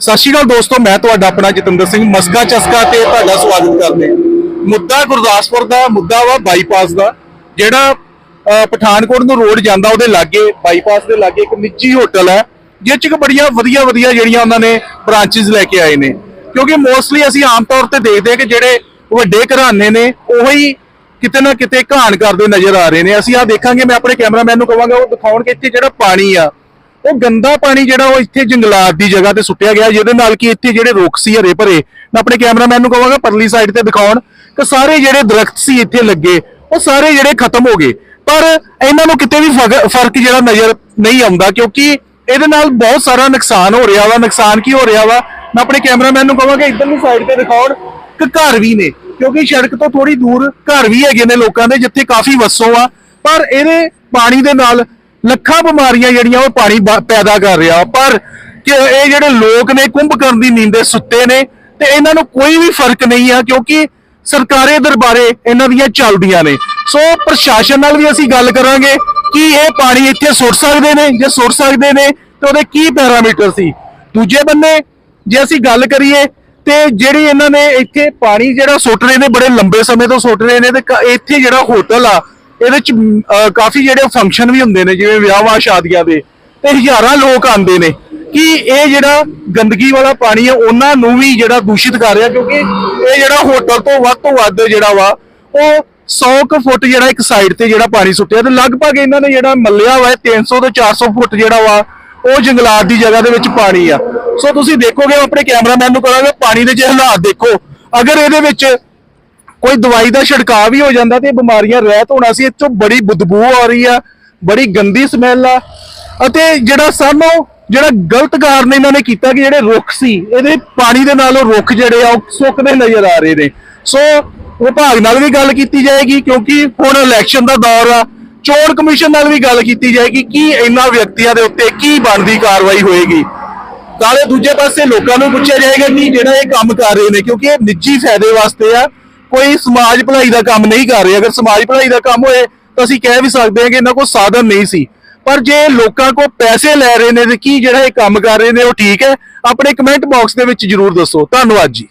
ਸਤਿ ਸ਼੍ਰੀ ਅਕਾਲ ਦੋਸਤੋ, ਮੈਂ ਤੁਹਾਡਾ ਆਪਣਾ ਜਤਿੰਦਰ ਸਿੰਘ ਮਸਕਾ ਚਸਕਾ ਤੇ ਤੁਹਾਡਾ ਸਵਾਗਤ ਕਰਦੇ ਹਾਂ। ਮੁੱਦਾ ਗੁਰਦਾਸਪੁਰ ਦਾ, ਮੁੱਦਾ ਵਾ ਬਾਈਪਾਸ ਦਾ, ਜਿਹੜਾ ਪਠਾਨਕੋਟ ਨੂੰ ਰੋਡ ਜਾਂਦਾ, ਉਹਦੇ ਲਾਗੇ, ਬਾਈਪਾਸ ਦੇ ਲਾਗੇ ਇੱਕ ਨਿੱਜੀ ਹੋਟਲ ਹੈ, ਜਿਹ ਚ ਬੜੀਆਂ ਵਧੀਆ ਵਧੀਆ ਜਿਹੜੀਆਂ ਉਹਨਾਂ ਨੇ ਬ੍ਰਾਂਚੇਸ ਲੈ ਕੇ ਆਏ ਨੇ। ਕਿਉਂਕਿ ਮੋਸਟਲੀ ਅਸੀਂ ਆਮ ਤੌਰ ਤੇ ਦੇਖਦੇ ਹਾਂ ਕਿ ਜਿਹੜੇ ਵੱਡੇ ਘਰਾਣੇ ਨੇ, ਉਹੀ ਕਿਤੇ ਨਾ ਕਿਤੇ ਘਾਣ ਕਰਦੇ ਨਜ਼ਰ ਆ ਰਹੇ ਨੇ। ਅਸੀਂ ਆ ਦੇਖਾਂਗੇ, ਮੈਂ ਆਪਣੇ ਕੈਮਰਾਮੈਨ ਨੂੰ ਕਹਾਂਗਾ, ਉਹ ਦਿਖਾਉਣ ਕਿ ਇੱਥੇ ਜਿਹੜਾ ਪਾਣੀ ਆ। ਉਹ ਗੰਦਾ ਪਾਣੀ ਜਿਹੜਾ ਉਹ ਇੱਥੇ ਜੰਗਲਾਤ ਦੀ ਜਗ੍ਹਾ ਤੇ ਸੁੱਟਿਆ ਗਿਆ, ਜਿਹਦੇ ਨਾਲ ਕਿ ਇੱਥੇ ਜਿਹੜੇ ਰੁੱਖ ਸੀ ਹਰੇ ਭਰੇ, ਮੈਂ ਆਪਣੇ ਕੈਮਰਾਮੈਨ ਨੂੰ ਕਹਾਂਗਾ ਪਰਲੀ ਸਾਈਡ ਤੇ ਦਿਖਾਉਣ ਕਿ ਸਾਰੇ ਜਿਹੜੇ ਦਰਖਤ ਸੀ ਇੱਥੇ ਲੱਗੇ, ਉਹ ਸਾਰੇ ਜਿਹੜੇ ਖਤਮ ਹੋ ਗਏ। ਪਰ ਇਹਨਾਂ ਨੂੰ ਕਿਤੇ ਵੀ ਫਗ- ਫ਼ਰਕ ਜਿਹੜਾ ਨਜ਼ਰ ਨਹੀਂ ਆਉਂਦਾ, ਕਿਉਂਕਿ ਇਹਦੇ ਨਾਲ ਬਹੁਤ ਸਾਰਾ ਨੁਕਸਾਨ ਹੋ ਰਿਹਾ ਵਾ। ਨੁਕਸਾਨ ਕੀ ਹੋ ਰਿਹਾ ਵਾ? ਮੈਂ ਆਪਣੇ ਕੈਮਰਾਮੈਨ ਨੂੰ ਕਹਾਂਗਾ ਇੱਧਰਲੀ ਸਾਈਡ ਤੇ ਦਿਖਾਉਣ ਕਿ ਘਰ ਵੀ ਨੇ, ਕਿਉਂਕਿ ਸੜਕ ਤੋਂ ਥੋੜੀ ਦੂਰ ਘਰ ਵੀ ਹੈਗੇ ਨੇ ਲੋਕਾਂ ਦੇ, ਜਿੱਥੇ ਕਾਫੀ ਵਸੋਂ ਆ। ਪਰ ਇਹਦੇ ਪਾਣੀ ਦੇ ਨਾਲ ਲੱਖਾਂ ਬਿਮਾਰੀਆਂ ਜਿਹੜੀਆਂ ਉਹ ਪਾਣੀ ਪੈਦਾ ਕਰ ਰਿਹਾ। ਪਰ ਕਿ ਇਹ ਜਿਹੜੇ ਲੋਕ ਨੇ ਕੁੰਭਕਰਨ ਦੀ ਨੀਂਦੇ ਸੁੱਤੇ ਨੇ ਤੇ ਇਹਨਾਂ ਨੂੰ ਕੋਈ ਵੀ ਫ਼ਰਕ ਨਹੀਂ ਆ, ਕਿਉਂਕਿ ਸਰਕਾਰੇ ਦਰਬਾਰੇ ਇਹਨਾਂ ਦੀਆਂ ਚੱਲਦੀਆਂ ਨੇ। ਸੋ ਪ੍ਰਸ਼ਾਸਨ ਨਾਲ ਵੀ ਅਸੀਂ ਗੱਲ ਕਰਾਂਗੇ ਕਿ ਇਹ ਪਾਣੀ ਇੱਥੇ ਸੁੱਟ ਸਕਦੇ ਨੇ ਜੇ ਸੁੱਟ ਸਕਦੇ ਨੇ ਤੇ ਉਹਦੇ ਕੀ ਪੈਰਾਮੀਟਰ ਸੀ। ਦੂਜੇ ਬੰਨੇ ਜੇ ਅਸੀਂ ਗੱਲ ਕਰੀਏ ਤੇ ਜਿਹੜੀ ਇਹਨਾਂ ਨੇ ਇੱਥੇ ਪਾਣੀ ਜਿਹੜਾ ਸੁੱਟ ਰਹੇ ਨੇ, ਬੜੇ ਲੰਬੇ ਸਮੇਂ ਤੋਂ ਸੁੱਟ ਰਹੇ ਨੇ ਤੇ ਕ- ਇੱਥੇ ਜਿਹੜਾ ਹੋਟਲ ਆ ਇਹਦੇ ਚ ਕਾਫੀ ਜਿਹੜੇ ਫੰਕਸ਼ਨ ਵੀ ਹੁੰਦੇ ਨੇ, ਜਿਵੇਂ ਵਿਆਹਾਂ ਸ਼ਾਦੀਆਂ ਦੇ, ਤੇ ਹਜ਼ਾਰਾਂ ਲੋਕ ਆਉਂਦੇ ਨੇ। ਕਿ ਇਹ ਜਿਹੜਾ ਗੰਦਗੀ ਵਾਲਾ ਪਾਣੀ ਹੈ ਉਹਨਾਂ ਨੂੰ ਵੀ ਜਿਹੜਾ ਦੂਸ਼ਿਤ ਕਰ ਰਿਹਾ? ਕਿਉਂਕਿ ਇਹ ਜਿਹੜਾ ਹੋਟਲ ਤੋਂ ਵੱਧ ਤੋਂ ਵੱਧ ਜਿਹੜਾ ਵਾ, ਉਹ 100 ਕੁ ਫੁੱਟ ਜਿਹੜਾ ਇੱਕ ਸਾਈਡ ਤੇ ਜਿਹੜਾ ਪਾਣੀ ਸੁੱਟਿਆ, ਤੇ ਲਗਭਗ ਇਹਨਾਂ ਨੇ ਜਿਹੜਾ ਮੱਲਿਆ ਵਾ, ਇਹ 300 ਤੋਂ 400 ਫੁੱਟ ਜਿਹੜਾ ਵਾ, ਉਹ ਜੰਗਲਾਤ ਦੀ ਜਗ੍ਹਾ ਦੇ ਵਿੱਚ ਪਾਣੀ ਆ। ਸੋ ਤੁਸੀਂ ਦੇਖੋਗੇ, ਆਪਣੇ ਕੈਮਰਾਮੈਨ ਨੂੰ ਕਹਾਂਗੇ, ਪਾਣੀ ਦੇ ਜੇ ਹਾਲਾਤ ਦੇਖੋ। ਅਗਰ ਇਹਦੇ ਵਿੱਚ ਕੋਈ ਦਵਾਈ ਦਾ ਛਿੜਕਾਅ ਵੀ ਹੋ ਜਾਂਦਾ ਤੇ ਬਿਮਾਰੀਆਂ ਰਹਿਤ ਹੋਣਾ ਸੀ। ਇੱਥੋਂ ਬੜੀ ਬਦਬੂ ਆ ਰਹੀ ਆ, ਬੜੀ ਗੰਦੀ ਸਮੈਲ ਆ। ਅਤੇ ਜਿਹੜਾ ਸਾਨੂੰ ਜਿਹੜਾ ਗਲਤ ਕਾਰਨ ਇਹਨਾਂ ਨੇ ਕੀਤਾ ਕਿ ਜਿਹੜੇ ਰੁੱਖ ਸੀ, ਇਹਦੇ ਪਾਣੀ ਦੇ ਨਾਲ ਉਹ ਰੁੱਖ ਜਿਹੜੇ ਆ, ਉਹ ਸੁੱਕਦੇ ਨਜ਼ਰ ਆ ਰਹੇ ਨੇ। ਸੋ ਵਿਭਾਗ ਨਾਲ ਵੀ ਗੱਲ ਕੀਤੀ ਜਾਏਗੀ, ਕਿਉਂਕਿ ਹੁਣ ਇਲੈਕਸ਼ਨ ਦਾ ਦੌਰ ਆ। ਚੋਣ ਕਮਿਸ਼ਨ ਨਾਲ ਵੀ ਗੱਲ ਕੀਤੀ ਜਾਏਗੀ ਕਿ ਇਹਨਾਂ ਵਿਅਕਤੀਆਂ ਦੇ ਉੱਤੇ ਕੀ ਬਣਦੀ ਕਾਰਵਾਈ ਹੋਏਗੀ। ਨਾਲੇ ਦੂਜੇ ਪਾਸੇ ਲੋਕਾਂ ਨੂੰ ਪੁੱਛਿਆ ਜਾਏਗਾ ਕਿ ਜਿਹੜਾ ਇਹ ਕੰਮ ਕਰ ਰਹੇ ਨੇ, ਕਿਉਂਕਿ ਇਹ ਨਿੱਜੀ ਫਾਇਦੇ ਵਾਸਤੇ ਆ। ਕੋਈ ਸਮਾਜ ਭਲਾਈ ਦਾ ਕੰਮ ਨਹੀਂ ਕਰ ਰਹੇ। ਅਗਰ ਸਮਾਜ ਭਲਾਈ ਦਾ ਕੰਮ ਹੋਏ, ਤਾਂ ਅਸੀਂ ਕਹਿ ਵੀ ਸਕਦੇ ਹਾਂ ਕਿ ਇਹਨਾਂ ਕੋਲ ਸਾਧਨ ਨਹੀਂ ਸੀ। ਪਰ ਜੇ ਲੋਕਾਂ ਕੋਲ ਪੈਸੇ ਲੈ ਰਹੇ ਨੇ ਤੇ ਕੀ ਜਿਹੜਾ ਇਹ ਕੰਮ ਕਰ ਰਹੇ ਨੇ ਉਹ ਠੀਕ ਹੈ, ਆਪਣੇ ਕਮੈਂਟ ਬਾਕਸ ਦੇ ਵਿੱਚ ਜਰੂਰ ਦੱਸੋ। ਧੰਨਵਾਦ ਜੀ।